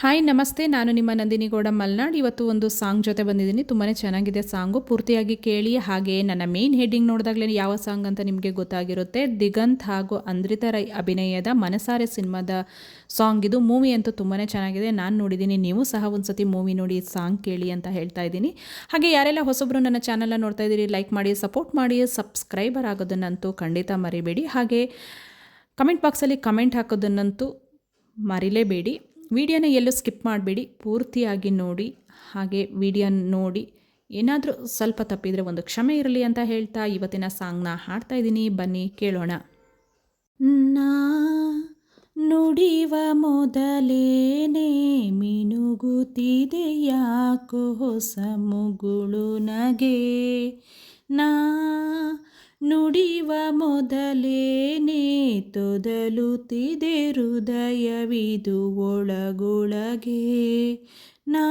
Hi ನಮಸ್ತೆ. ನಾನು ನಿಮ್ಮ ನಂದಿನಿಗೌಡ ಮಲ್ನಾಡ್. ಇವತ್ತು ಒಂದು ಸಾಂಗ್ ಜೊತೆ ಬಂದಿದ್ದೀನಿ. ತುಂಬಾ ಚೆನ್ನಾಗಿದೆ ಸಾಂಗು. ಪೂರ್ತಿಯಾಗಿ ಕೇಳಿ, ಹಾಗೆ ನನ್ನ ಮೇನ್ ಹೆಡ್ಡಿಂಗ್ ನೋಡಿದಾಗಲೇ ಯಾವ ಸಾಂಗ್ ಅಂತ ನಿಮಗೆ ಗೊತ್ತಾಗಿರುತ್ತೆ. ದಿಗಂತ್ ಹಾಗೂ ಅಂದ್ರಿತ ರೈ ಅಭಿನಯದ ಮನಸಾರೆ ಸಿನಿಮಾದ ಸಾಂಗ್ ಇದು. ಮೂವಿ ಅಂತೂ ತುಂಬಾ ಚೆನ್ನಾಗಿದೆ. ನಾನು ನೋಡಿದ್ದೀನಿ, ನೀವು ಸಹ ಒಂದು ಸತಿ ಮೂವಿ ನೋಡಿ ಸಾಂಗ್ ಕೇಳಿ ಅಂತ ಹೇಳ್ತಾ ಇದ್ದೀನಿ. ಹಾಗೆ ಯಾರೆಲ್ಲ ಹೊಸಬ್ರು ನನ್ನ ಚಾನಲ್ನ ನೋಡ್ತಾ ಇದ್ದೀರಿ ಲೈಕ್ ಮಾಡಿ ಸಪೋರ್ಟ್ ಮಾಡಿ ಸಬ್ಸ್ಕ್ರೈಬರ್ ಆಗೋದನ್ನಂತೂ ಖಂಡಿತ ಮರಿಬೇಡಿ. ಹಾಗೆ ಕಮೆಂಟ್ ಬಾಕ್ಸಲ್ಲಿ ಕಮೆಂಟ್ ಹಾಕೋದನ್ನಂತೂ ಮರಿಲೇಬೇಡಿ. ವಿಡಿಯೋನ ಎಲ್ಲೂ ಸ್ಕಿಪ್ ಮಾಡಬೇಡಿ, ಪೂರ್ತಿಯಾಗಿ ನೋಡಿ, ಹಾಗೆ ವಿಡಿಯೋ ನೋಡಿ. ಏನಾದರೂ ಸ್ವಲ್ಪ ತಪ್ಪಿದರೆ ಒಂದು ಕ್ಷಮೆ ಇರಲಿ ಅಂತ ಹೇಳ್ತಾ ಇವತ್ತಿನ ಸಾಂಗ್ನ ಹಾಡ್ತಾ ಇದ್ದೀನಿ. ಬನ್ನಿ, ಕೇಳೋಣ. ನಾ ನುಡಿವ ಮೊದಲೇನೆ ಮಿನುಗುತ್ತಿದೆ ಯಾಕೋ ಹೊಸ ಮುಗುಳು ನಗೆ. ನಾ ನುಡಿವ ಮೊದಲೇನೆ ತೊದಲುತ್ತಿದೆ ಹೃದಯವಿದು ಒಳಗೊಳಗೆ. ನಾ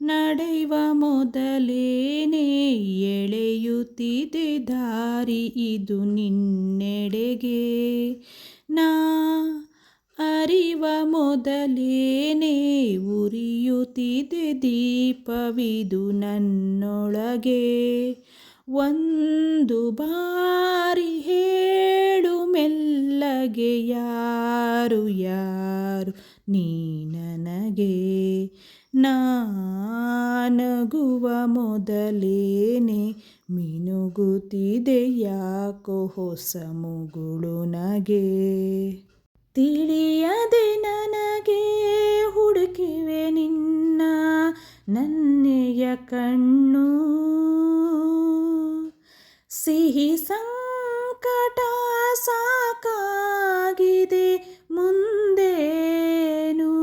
ನಡೆಯುವ ಮೊದಲೇನೆ ಎಳೆಯುತ್ತಿದೆ ದಾರಿ ಇದು ನಿನ್ನೆಡೆಗೆ. ನಾ ಅರಿವ ಮೊದಲೇನೆ ಉರಿಯುತ್ತಿದೆ ದೀಪವಿದು ನನ್ನೊಳಗೆ. ಒಂದು ಬಾರಿ ಹೇಳು ಮೆಲ್ಲಗೆ ಯಾರು ಯಾರು ನೀ ನನಗೆ? ನಾನಗುವ ಮೊದಲೇನೆ ಮಿನುಗುತ್ತಿದೆ, ಯಾಕೋ ಹೊಸ ಮುಗುಳು ನಗೆ? ತಿಳಿಯದೆ ನನಗೆ ಹುಡುಕಿವೆ ನಿನ್ನ ನನ್ನೆಯ ಸಿಹಿ ಸಂಕಟ ಸಾಕಾಗಿದೆ ಮುಂದೇನು?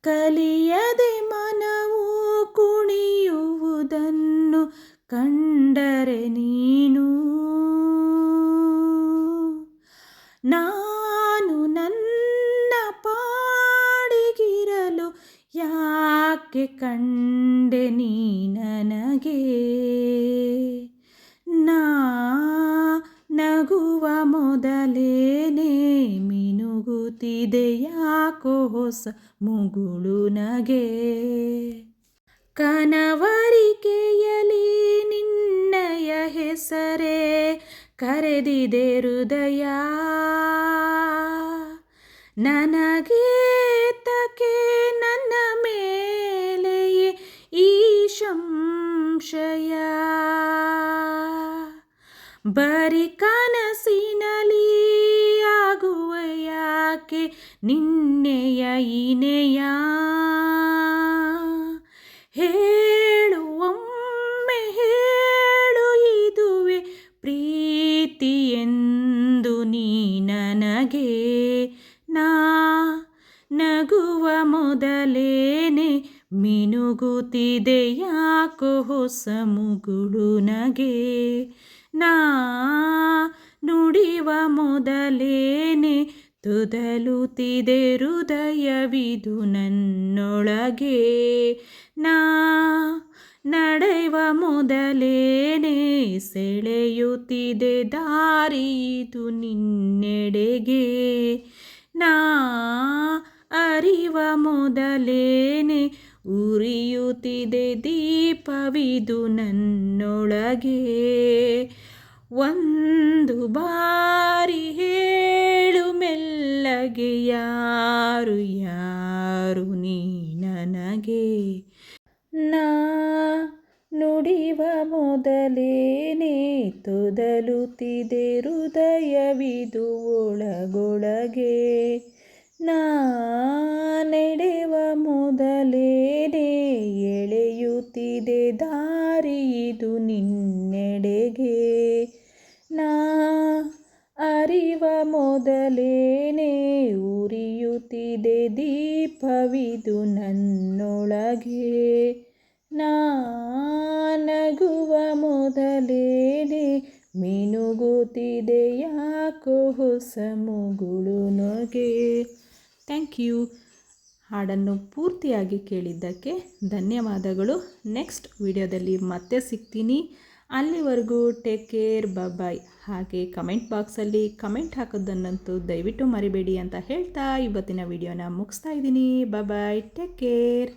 ಕಲಿಯದೆ ಮನವು ಕುಣಿಯುವುದನ್ನು ಕಂಡರೆ ನೀನು? ನಾನು ನನ್ನ ಪಾಡಿಗಿರಲು ಯಾಕೆ ಕಂಡೆ ಮಿನುಗುತ್ತಿದೆ ಯಾಕೋ ಹೊಸ ಮುಗುಳು ನಗೆ. ಕನವರಿಕೆಯಲಿ ನಿನ್ನಯ ಹೆಸರೇ ಕರೆದಿದೆ ಹೃದಯ. ನನಗೆ ತಕೆ ನನ್ನ ಮೇಲೆಯೇ ಈ ಸಂಶಯ. ಬರಿ ಕನಸಿನಲಿ ಆಗುವ ಯಾಕೆ? ನಿನ್ನೆಯ ಇನೆಯ ಹೇಳು ಒಮ್ಮೆ ಹೇಳು ಇದುವೆ ಪ್ರೀತಿ ಎಂದು ನೀ ನನಗೆ. ನಾ ನಗುವ ಮೊದಲೇನೆ ಮಿನುಗುತ್ತಿದೆ ಯಾಕೋ ಹೊಸ ಮುಗುಳು ನಗೆ. ನಾ ನುಡಿವ ಮೊದಲೇನೆ ತೊದಲುತ್ತಿದೆ ಹೃದಯವಿದು ನನ್ನೊಳಗೆ ನಾ ನಡೆಯುವ ಮೊದಲೇನೆ ಸೆಳೆಯುತ್ತಿದೆ ದಾರಿಯಿತು ನಿನ್ನೆಡೆಗೆ ನಾ ಅರಿವ ಮೊದಲೇನೆ ಉರಿಯುತ್ತಿದೆ ದೀಪವಿದು ನನ್ನೊಳಗೆ. ಒಂದು ಬಾರಿ ಹೇಳು ಮೆಲ್ಲಗೆ ಯಾರು ಯಾರು ನೀ ನನಗೆ? ನಾ ನುಡಿವ ಮೊದಲೇನೆ ತೊದಲುತ್ತಿದೆ ಹೃದಯವಿದು ಒಳಗೊಳಗೆ. ನಾ ನಡೆವ ಮೊದಲೇನೆ ಎಳೆಯುತ್ತಿದೆ ದಾರಿ ಇದು ನಿನ್ನೆಡೆಗೆ. ನಾ ಅರಿವ ಮೊದಲೇನೆ ಉರಿಯುತ್ತಿದೆ ದೀಪವಿದು ನನ್ನೊಳಗೆ. ನಾನಗುವ ಮೊದಲೇನೆ ಮಿನುಗುತ್ತಿದೆ ಯಾಕೋ ಹೊಸ ಮುಗುಳು ನಗೆ. Thank you. ಹಾಡನ್ನು ಪೂರ್ತಿಯಾಗಿ ಕೇಳಿದ್ದಕ್ಕೆ ಧನ್ಯವಾದಗಳು. ನೆಕ್ಸ್ಟ್ ವಿಡಿಯೋದಲ್ಲಿ ಮತ್ತೆ ಸಿಗ್ತೀನಿ. ಅಲ್ಲಿವರೆಗೂ ಟೇಕ್ ಕೇರ್ ಬಾಯ್ ಹಾಗೆ ಕಮೆಂಟ್ ಬಾಕ್ಸಲ್ಲಿ ಕಮೆಂಟ್ ಹಾಕೋದನ್ನಂತೂ ದಯವಿಟ್ಟು ಮರಿಬೇಡಿ ಅಂತ ಹೇಳ್ತಾ ಇವತ್ತಿನ ವಿಡಿಯೋನ ಮುಗಿಸ್ತಾ ಇದ್ದೀನಿ. Bye take care